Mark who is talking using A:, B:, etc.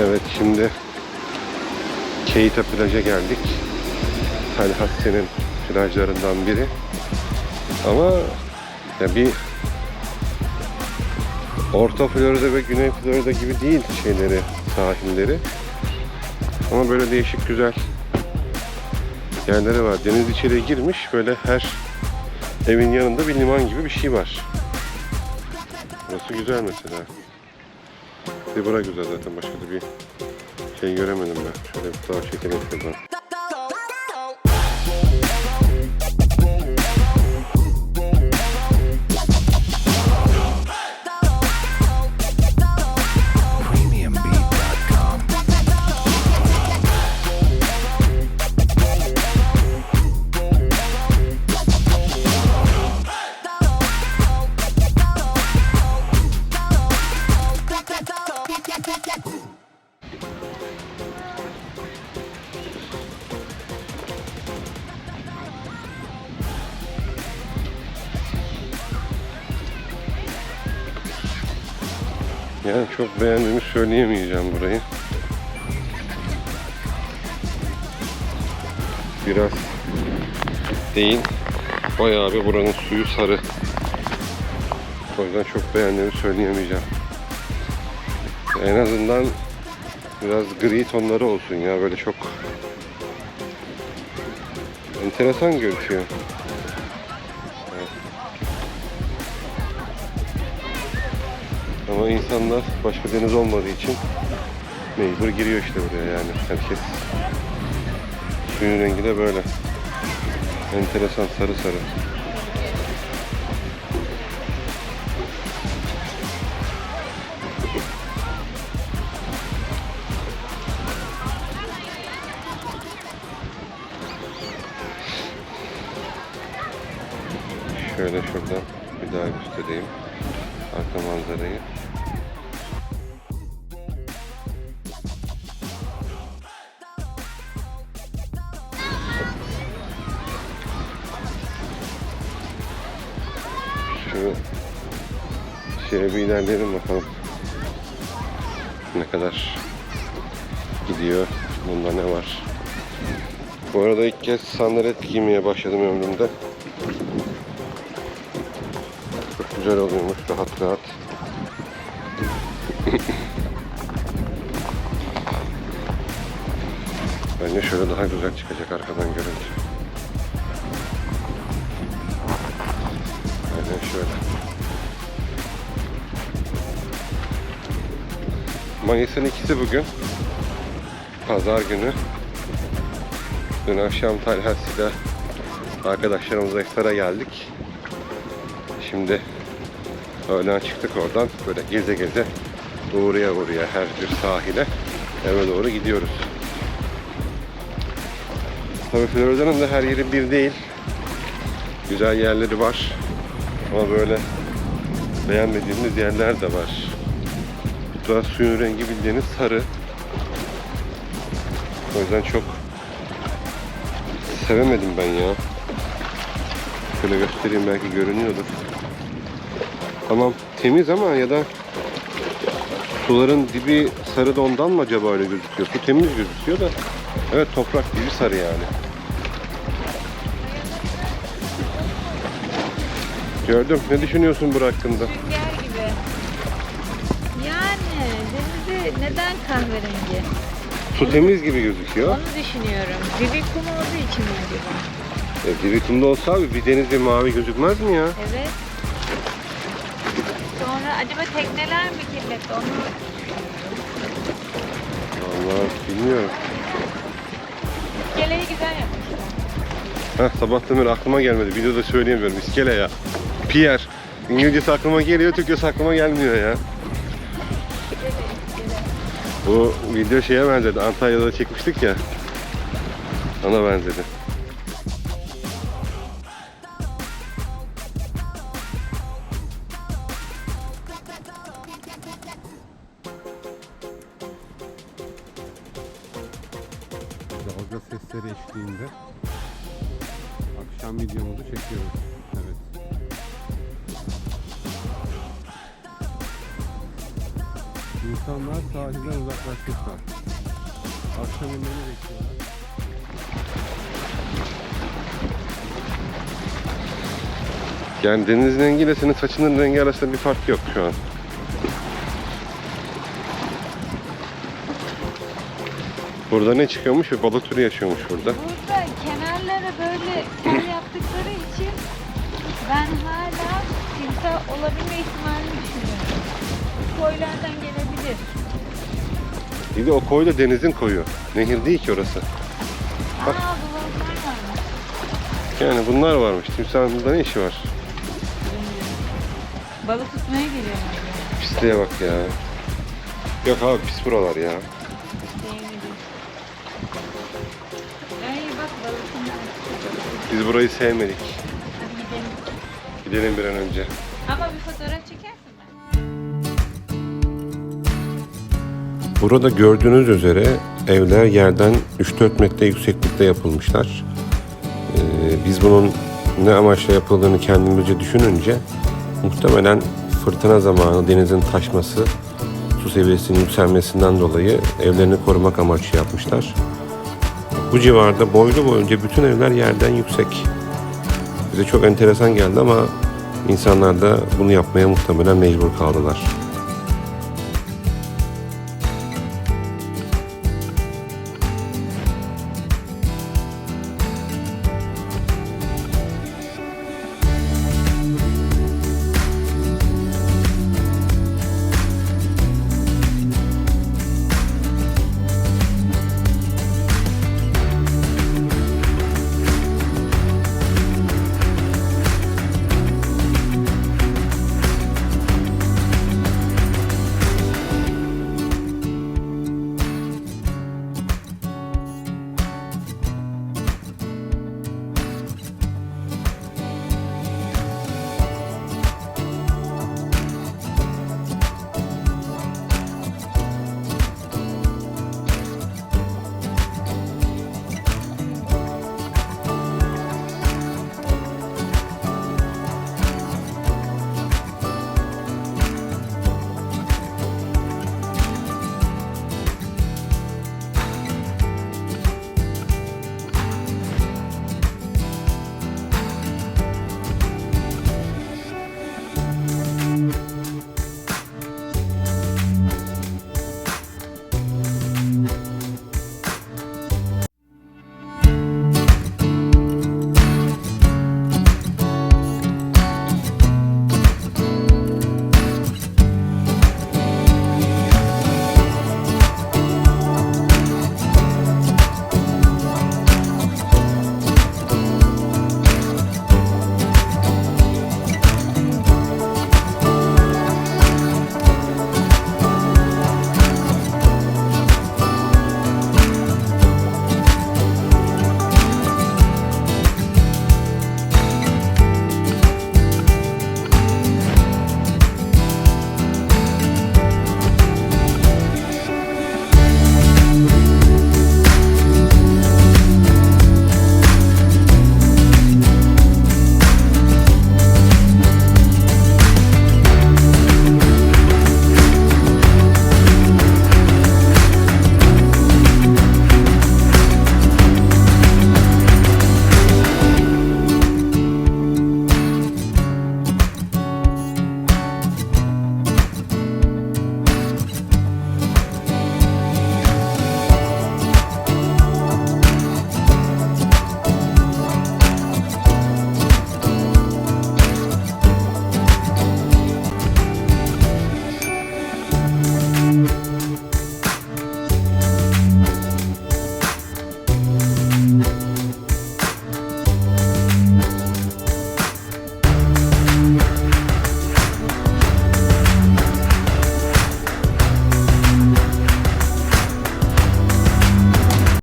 A: Evet şimdi Keita plaja geldik. Talhasse'nin plajlarından biri. Ama ya bir Orta Florida ve Güney Florida gibi değil şeyleri, sahilleri. Ama böyle değişik güzel yerleri var. Deniz içeriye girmiş böyle her evin yanında bir liman gibi bir şey var. Burası güzel mesela. Bir bura güzel zaten başka da bir şey göremedim ben. Şöyle bir daha çekelim şuradan. Yani çok beğendiğimi söyleyemeyeceğim burayı. Biraz değil. Bayağı bir buranın suyu sarı. O yüzden çok beğendiğimi söyleyemeyeceğim. En azından biraz gri tonları olsun ya böyle çok enteresan gözüküyor. Ama insanlar başka deniz olmadığı için mecbur giriyor işte buraya yani. Herkes suyun rengi de böyle. Enteresan sarı sarı. Şöyle şuradan bir daha göstereyim arka manzarayı. Şu şeye bir ilerleyelim bakalım. Ne kadar gidiyor, bunda ne var. Bu arada ilk kez sandalet giymeye başladım ömrümde. Çok güzel oluyormuş, rahat rahat. Bence şöyle daha güzel çıkacak arkadan görüntü. Şöyle. Mayıs'ın ikisi bugün. Pazar günü. Dün akşam Talhasi'de arkadaşlarımızla iftara geldik. Şimdi öğlen çıktık oradan böyle geze geze uğraya uğraya her bir sahile eve doğru gidiyoruz. Tabii Florida'nın da her yeri bir değil. Güzel yerleri var. Ama böyle beğenmediğimiz yerler de var. Bu da suyun rengi bildiğiniz sarı. O yüzden çok sevemedim ben ya. Şöyle göstereyim belki görünüyordur. Tamam temiz ama ya da suların dibi sarı da ondan mı acaba öyle gözüküyor? Su temiz gözüküyor da evet toprak dibi sarı yani. Gördüm. Ne düşünüyorsun bu hakkında?
B: Sünger gibi. Yani denizi neden kahverengi?
A: Su temiz gibi gözüküyor.
B: Onu düşünüyorum. Dibi kum olduğu için mi acaba?
A: E, dibi kumda olsa abi bir deniz bir mavi gözükmez mi ya?
B: Evet. Sonra acaba tekneler mi kirletti onu?
A: Vallahi bilmiyorum.
B: İskeleyi güzel yapmışlar.
A: Heh, sabahtan beri aklıma gelmedi. Videoda söyleyemiyorum. İskele ya. Pier. İngilizcesi aklıma geliyor, Türkçesi aklıma gelmiyor ya. Bu video şeye benzedi. Antalya'da çekmiştik ya. Ona benzedi. Dalga sesleri eşliğinde akşam videomuzu çekiyoruz. İnsanlar sahilden uzaklaşmışlar. Akşam yemeğini bekliyorlar. Yani denizin rengiyle senin saçının rengi arasında bir fark yok şu an. Burada ne çıkıyormuş? Bir balık türü yaşıyormuş burada.
B: Burada kenarlara böyle kol yaptıkları için ben hala timsah olabilme ihtimalini düşünüyorum. Koylardan gelebilir.
A: Bir de o koy da denizin koyu. Nehir değil ki orası.
B: Aa bu balıklar varmış.
A: Yani bunlar varmış. Timsahın burada ne işi var?
B: Balık tutmaya geliyorlar.
A: Pisliğe bak ya. Yok abi pis buralar ya.
B: Sevmedim. Ay bak balıkın da.
A: Biz burayı sevmedik.
B: Hadi gidelim.
A: Gidelim bir an önce.
B: Ama bir
A: Burada gördüğünüz üzere evler yerden 3-4 metre yükseklikte yapılmışlar. Ee, biz bunun ne amaçla yapıldığını kendimizce düşününce muhtemelen fırtına zamanı denizin taşması, su seviyesinin yükselmesinden dolayı evlerini korumak amaçlı yapmışlar. Bu civarda boylu boyunca bütün evler yerden yüksek. Bize çok enteresan geldi ama insanlar da bunu yapmaya muhtemelen mecbur kaldılar.